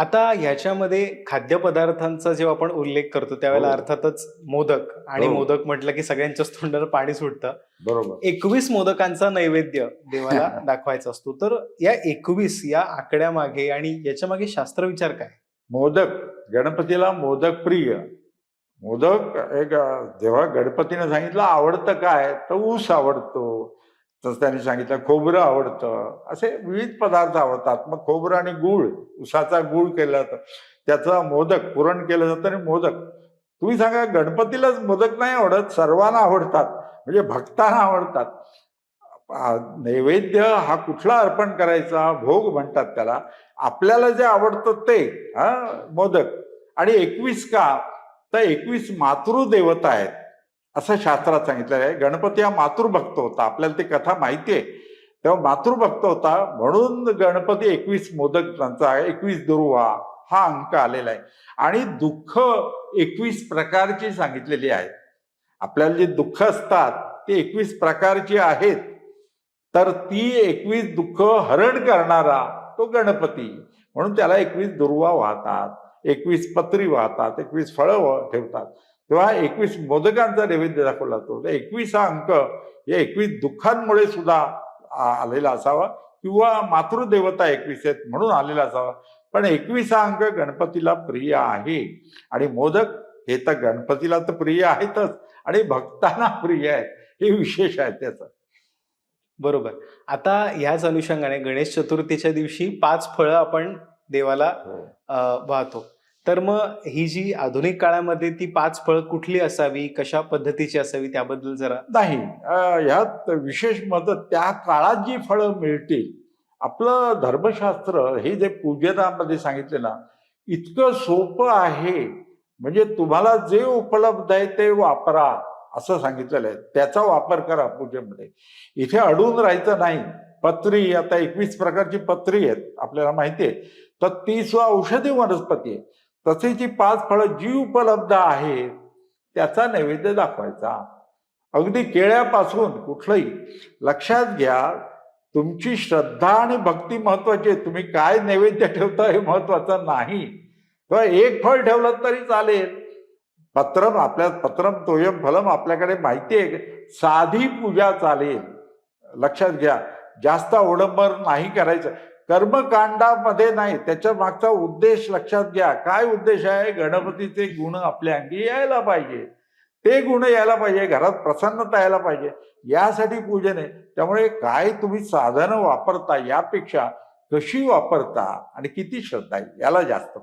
आता ह्याच्यामध्ये खाद्यपदार्थांचा जेव्हा आपण उल्लेख करतो त्यावेळेला हो. अर्थातच मोदक आणि हो. मोदक म्हटलं की सगळ्यांच्याच तोंडाला पाणी सुटतं. बरोबर. एकवीस मोदकांचा नैवेद्य देवाला दाखवायचा असतो. तर या एकवीस या आकड्या मागे आणि याच्या मागे शास्त्रविचार काय? मोदक. गणपतीला मोदक प्रिय. मोदक एक जेव्हा गणपतीने सांगितलं आवडतं काय? तर ऊस आवडतो. तसं त्यांनी सांगितलं खोबरं आवडतं. असे विविध पदार्थ आवडतात. मग खोबरं आणि गूळ उसाचा गूळ केला जातं. त्याचा मोदक पुरण केलं जातं आणि मोदक. तुम्ही सांगा गणपतीलाच मोदक नाही आवडत सर्वांना आवडतात. म्हणजे भक्तांना आवडतात. नैवेद्य हा कुठला अर्पण करायचा? भोग म्हणतात त्याला. आपल्याला जे आवडतं ते हा मोदक. आणि एकवीस का? तर एकवीस मातृदेवता आहेत. असं शास्त्रात सांगितलेलं आहे. गणपती हा मातृभक्त होता. आपल्याला ती कथा माहिती आहे. तेव्हा मातृभक्त होता म्हणून गणपती एकवीस मोदक त्यांचा एकवीस दुर्वा हा अंक आलेला आहे. आणि दुःख एकवीस प्रकारची सांगितलेली आहेत आपल्याला जी दुःख असतात ती एकवीस प्रकारची आहेत. तर ती एकवीस दुःख हरण करणारा तो गणपती. म्हणून त्याला एकवीस दुर्वा वाहतात. एकवीस पत्री वाहतात. एकवीस फळं ठेवतात. तेव्हा एकवीस मोदकांचा नैवेद्य दाखवला जातो. तर एकवीस हा अंक या एकवीस दुःखांमुळे सुद्धा आलेला असावा किंवा मातृदेवता एकवीस आहेत म्हणून आलेला असावा. पण एकवीस हा अंक गणपतीला प्रिय आहे. आणि मोदक हे तर गणपतीला तर प्रिय आहेतच. आणि भक्तांना प्रिय आहे हे विशेष आहे त्याचं. बरोबर. आता ह्याच अनुषंगाने गणेश चतुर्थीच्या दिवशी पाच फळं आपण देवाला अं, वाहतो. तर मग ही जी आधुनिक काळामध्ये ती पाच फळं कुठली असावी कशा पद्धतीची असावी त्याबद्दल जरा नाही ह्यात विशेष मदत त्या काळात जी फळं मिळतील आपलं धर्मशास्त्र हे जे पूजनामध्ये सांगितले ना इतकं सोपं आहे. म्हणजे तुम्हाला जे उपलब्ध आहे ते वापरा असं सांगितलेलं आहे. त्याचा वापर करा पूजेमध्ये. इथे अडून राहायचं नाही. पत्री आता एकवीस प्रकारची पत्री आहेत आपल्याला माहिती आहे. तर ती सुद्धा औषधी वनस्पती आहे. तसे जी पाच फळं जी उपलब्ध आहेत त्याचा नैवेद्य दाखवायचा. अगदी केळ्यापासून कुठलंही लक्षात घ्या तुमची श्रद्धा आणि भक्ती महत्वाची आहे. तुम्ही काय नैवेद्य ठेवता हे महत्वाचं नाही. किंवा एक फळ ठेवलं तरी चालेल. पत्रम आपल्या पत्रम तोयम फलम आपल्याकडे माहिती आहे. साधी पूजा चालेल. लक्षात घ्या. जास्त अवडंबर नाही करायचं. कर्मकांडामध्ये नाही. त्याच्या मागचा उद्देश लक्षात घ्या. काय उद्देश आहे? गणपतीचे गुण आपल्या अंगी यायला पाहिजे. ते गुण यायला पाहिजे. घरात प्रसन्नता यायला पाहिजे. यासाठी पूजन आहे. त्यामुळे काय तुम्ही साधनं वापरता यापेक्षा कशी वापरता आणि किती श्रद्धा आहे याला जास्त